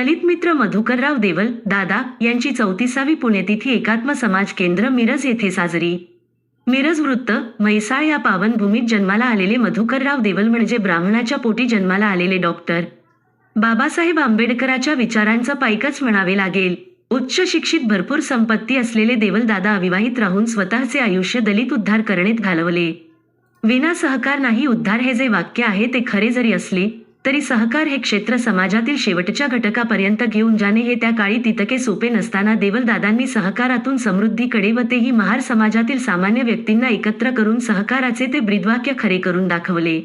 दलित मित्र मधुकरराव देवल दादा यांची चौतीसावी पुण्यतिथी एकात्म समाज केंद्र मिरज येथे साजरी. मिरज वृत्त म्हैसाळ या पावनभूमीत जन्माला आलेले मधुकरराव देवल म्हणजे ब्राह्मणाच्या पोटी जन्माला आलेले डॉक्टर. बाबासाहेब आंबेडकराच्या विचारांचं पायकच म्हणावे लागेल. उच्च शिक्षित भरपूर संपत्ती असलेले देवल दादा अविवाहित राहून स्वतःचे आयुष्य दलित उद्धार करणेत घालवले. विना सहकार नाही उद्धार हे जे वाक्य आहे ते खरे जरी असले तरी सहकार हे क्षेत्र समाजातील शेवटच्या घटकापर्यंत घेऊन जाणे हे त्या काळी तितके सोपे नसताना देवलदादांनी सहकारातून समृद्धीकडे व तेही महार समाजातील सामान्य व्यक्तींना एकत्र करून सहकाराचे ते ब्रीदवाक्य खरे करून दाखवले.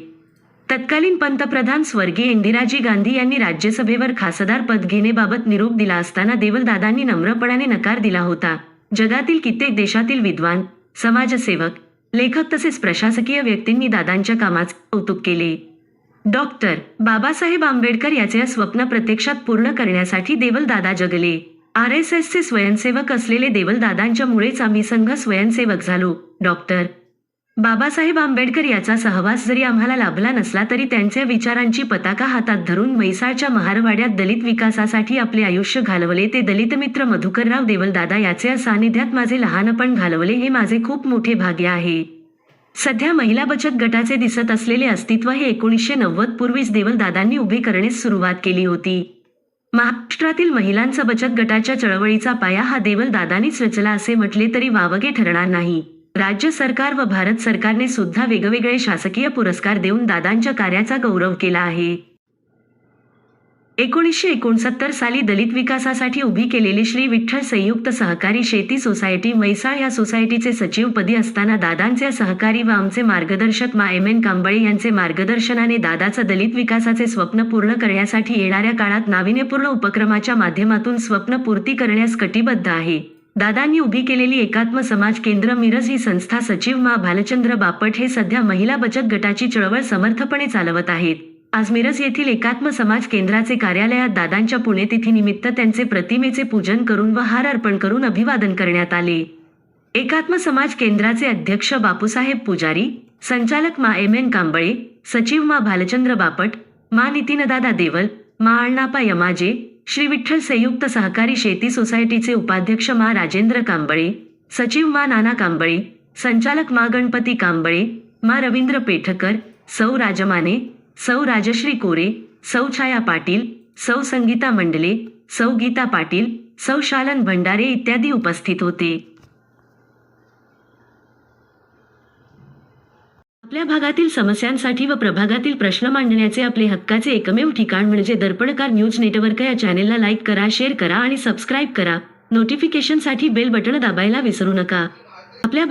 तत्कालीन पंतप्रधान स्वर्गीय इंदिराजी गांधी यांनी राज्यसभेवर खासदार पद घेण्याबाबत निरोप दिला असताना देवलदादांनी नम्रपणाने नकार दिला होता. जगातील कित्येक देशातील विद्वान समाजसेवक लेखक तसेच प्रशासकीय व्यक्तींनी दादांच्या कामाचे कौतुक केले. डॉक्टर बाबासाहेब आंबेडकर याचे स्वप्न प्रत्यक्षात पूर्ण करण्यासाठी देवलदादा जगले. आर एस एसचे स्वयंसेवक असलेले देवलदादांच्या मुळेच आम्ही संघ स्वयंसेवक झालो. डॉक्टर बाबासाहेब आंबेडकर याचा सहवास जरी आम्हाला लाभला नसला तरी त्यांच्या विचारांची पताका हातात धरून म्हैसाळच्या महारवाड्यात दलित विकासासाठी आपले आयुष्य घालवले ते दलित मित्र मधुकरराव देवलदादा याचे सानिध्यात माझे लहानपण घालवले हे माझे खूप मोठे भाग्य आहे. सध्या महिला बचत गटाचे दिसत असलेले अस्तित्व हे एकोणीसशे नव्वद पूर्वीच देवलदादांनी उभे करण्यास सुरुवात केली होती. महाराष्ट्रातील महिलांचा बचत गटाच्या चळवळीचा पाया हा देवलदादांनीच रचला असे म्हटले तरी वावगे ठरणार नाही. राज्य सरकार व भारत सरकारने सुद्धा वेगवेगळे शासकीय पुरस्कार देऊन दादांच्या कार्याचा गौरव केला आहे. एकोणीसशे एकोणसत्तर साली दलित विकासासाठी उभी केलेली श्री विठ्ठल संयुक्त सहकारी शेती सोसायटी म्हैसाळ या सोसायटीचे सचिवपदी असताना दादांचे सहकारी व आमचे मार्गदर्शक मा एम एन कांबळे यांचे मार्गदर्शनाने दादाचं दलित विकासाचे स्वप्न पूर्ण करण्यासाठी येणाऱ्या काळात नाविन्यपूर्ण उपक्रमाच्या माध्यमातून स्वप्न पूर्ती करण्यास कटिबद्ध आहे. दादांनी उभी केलेली एकात्म समाज केंद्र मिरज ही संस्था सचिव मा भालचंद्र बापट हे सध्या महिला बचत गटाची चळवळ समर्थपणे चालवत आहेत. आज मिरज येथील एकात्म समाज केंद्राचे कार्यालयात दादांच्या पुण्यतिथीनिमित्त त्यांचे प्रतिमेचे पूजन करून व हार अर्पण करून अभिवादन करण्यात आले. एकात्म समाज केंद्राचे अध्यक्ष बापूसाहेब पुजारी संचालक मा एम एन कांबळे सचिव मा भालचंद्र बापट मा नितीनदादा देवल मा अण्णापा यमाजे श्री विठ्ठल संयुक्त सहकारी शेती सोसायटीचे उपाध्यक्ष मा राजेंद्र कांबळे सचिव मा नाना कांबळे संचालक मा गणपती कांबळे मा रवींद्र पेठकर सौ राजमाने सौ राजश्री कोरे सौ छाया पाटील सौ संगीता मंडले सौ गीता पाटील सौ शालन भंडारे इत्यादी उपस्थित होते. आपल्या भागातील समस्यांसाठी व प्रभागातील प्रश्न मांडण्याचे आपले हक्काचे एकमेव ठिकाण म्हणजे दर्पणकार न्यूज नेटवर्क या चॅनेलला लाईक करा शेअर करा आणि सबस्क्राईब करा. नोटिफिकेशनसाठी बेल बटण दाबायला विसरू नका. आपल्या